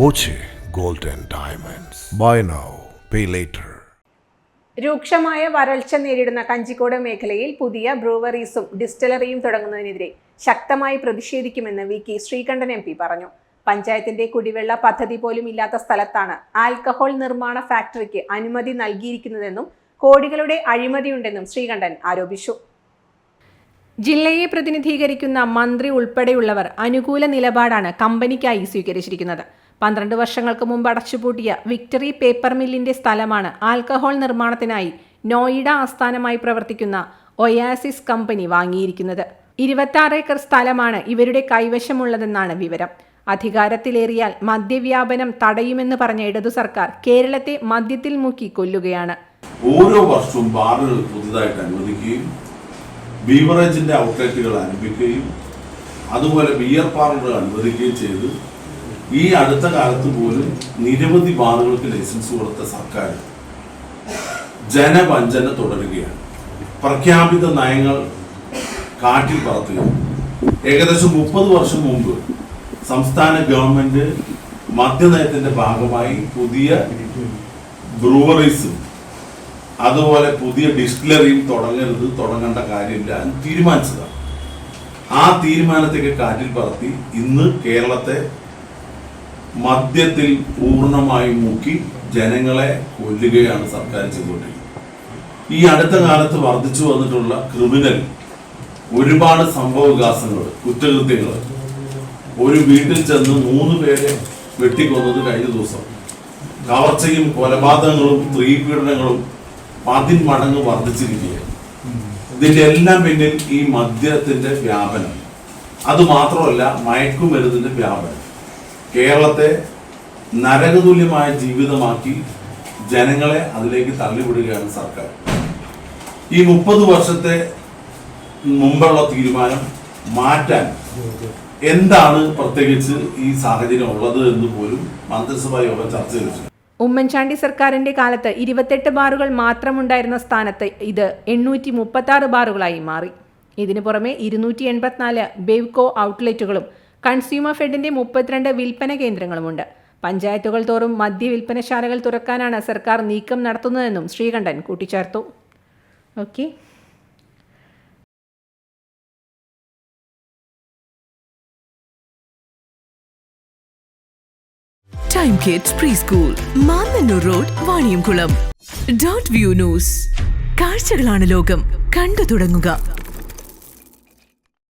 Boche gold and diamonds. Buy now pay later രൂക്ഷമായ വരൾച്ച നേരിടുന്ന കഞ്ചിക്കോട് മേഖലയിൽ പുതിയ ബ്രൂവറീസും ഡിസ്റ്റിലറിയും തുടങ്ങുന്നതിനെതിരെ ശക്തമായി പ്രതിഷേധിക്കുമെന്ന് V K Sreekantan M P പറഞ്ഞു. പഞ്ചായത്തിന്റെ കുടിവെള്ള പദ്ധതി പോലും ഇല്ലാത്ത സ്ഥലത്താണ് ആൽക്കഹോൾ നിർമ്മാണ ഫാക്ടറിക്ക് അനുമതി നൽകിയിരിക്കുന്നതെന്നും കോടികളുടെ അഴിമതിയുണ്ടെന്നും ശ്രീകണ്ഠൻ ആരോപിച്ചു. ജില്ലയെ പ്രതിനിധീകരിക്കുന്ന മന്ത്രി ഉൾപ്പെടെയുള്ളവർ അനുകൂല നിലപാടാണ് കമ്പനിക്കായി സ്വീകരിച്ചിരിക്കുന്നത്. പന്ത്രണ്ട് വർഷങ്ങൾക്ക് മുമ്പ് അടച്ചുപൂട്ടിയ വിക്ടറി പേപ്പർ മില്ലിന്റെ സ്ഥലമാണ് ആൽക്കഹോൾ നിർമ്മാണത്തിനായി നോയിഡ ആസ്ഥാനമായി പ്രവർത്തിക്കുന്ന ഒയാസിസ് കമ്പനി വാങ്ങിയിരിക്കുന്നത്. ഇരുപത്തി ഏക്കർ സ്ഥലമാണ് ഇവരുടെ കൈവശമുള്ളതെന്നാണ് വിവരം. അധികാരത്തിലേറിയാൽ മദ്യവ്യാപനം തടയുമെന്ന് പറഞ്ഞ ഇടതു സർക്കാർ കേരളത്തെ മദ്യത്തിൽ മുക്കി കൊല്ലുകയാണ്. ഓരോ വർഷവും ബാറുകൾ പുതുതായിട്ട് അനുവദിക്കുകയും ബീവറേജിന്റെ ഔട്ട്ലെറ്റുകൾ അനുവദിക്കുകയും അതുപോലെ ബിയർ പാർലറുകൾ അനുവദിക്കുകയും ചെയ്ത് ഈ അടുത്ത കാലത്ത് പോലും നിരവധി ബാറുകൾക്ക് ലൈസൻസ് കൊടുത്ത സർക്കാർ ജനവഞ്ചന തുടരുകയാണ്. പ്രഖ്യാപിത നയങ്ങൾ കാട്ടിൽ പറത്തുകയാണ്. ഏകദേശം മുപ്പത് വർഷം മുമ്പ് സംസ്ഥാന ഗവൺമെന്റ് മദ്യനയത്തിന്റെ ഭാഗമായി പുതിയ ബ്രൂവറീസും അതുപോലെ പുതിയ ഡിസ്റ്റിലറിയും തുടങ്ങരുത് തുടങ്ങേണ്ട കാര്യമില്ല എന്ന് തീരുമാനിച്ചതാണ്. ആ തീരുമാനത്തേക്ക് കാറ്റിൽ പറത്തി ഇന്ന് കേരളത്തെ മദ്യത്തിൽ പൂർണമായും മുക്കി ജനങ്ങളെ കൊല്ലുകയാണ് സർക്കാർ ചെയ്തുകൊണ്ടിരിക്കുന്നത്. ഈ അടുത്ത കാലത്ത് വർദ്ധിച്ചു വന്നിട്ടുള്ള ക്രിമിനൽ ഒരുപാട് സംഭവ വികാസങ്ങൾ കുറ്റകൃത്യങ്ങൾ ഒരു വീട്ടിൽ ചെന്ന് മൂന്ന് പേരെ വെട്ടിക്കൊന്നത് കഴിഞ്ഞ ദിവസം. കവർച്ചയും കൊലപാതകങ്ങളും സ്ത്രീ പീഡനങ്ങളും പതിൻ മടങ്ങ് വർദ്ധിച്ചിരിക്കുകയാണ്. ഇതിന്റെ എല്ലാം പിന്നിൽ ഈ മദ്യത്തിന്റെ വ്യാപനം. അത് മാത്രമല്ല മയക്കുമരുന്നിന്റെ വ്യാപനം. കേരളത്തെ നരകതുല്യമായ ജീവിതമാക്കി ജനങ്ങളെ അതിലേക്ക് തള്ളിവിടുകയാണ് സർക്കാർ. ഈ മുപ്പത് വർഷത്തെ മുമ്പുള്ള തീരുമാനം മാറ്റാൻ എന്താണ് പ്രത്യേകിച്ച് ഈ സാഹചര്യം ഉള്ളത് എന്ന് പോലും മന്ത്രിസഭാ യോഗം ചർച്ച ചെയ്തു ഉമ്മൻചാണ്ടി സർക്കാരിന്റെ കാലത്ത് ഇരുപത്തെട്ട് ബാറുകൾ മാത്രമുണ്ടായിരുന്ന സ്ഥാനത്ത് ഇത് എണ്ണൂറ്റി മുപ്പത്തി ആറ് ബാറുകളായി മാറി. ഇതിനു പുറമെ ഇരുന്നൂറ്റി എൺപത്തിനാല് ബെവ്കോ ഔട്ട്ലെറ്റുകളും കൺസ്യൂമർ ഫെഡിന്റെ മുപ്പത്തിരണ്ട് വിൽപ്പന കേന്ദ്രങ്ങളുമുണ്ട്. പഞ്ചായത്തുകൾ തോറും മദ്യ വിൽപ്പനശാലകൾ തുറക്കാനാണ് സർക്കാർ നീക്കം നടത്തുന്നതെന്നും ശ്രീകണ്ഠൻ കൂട്ടിച്ചേർത്തു. Okay. Time kids pre school Mannanur road Vaniyamkulam dot view news കാഴ്ചകളാണ് ലോകം. കണ്ടു തുടങ്ങുക.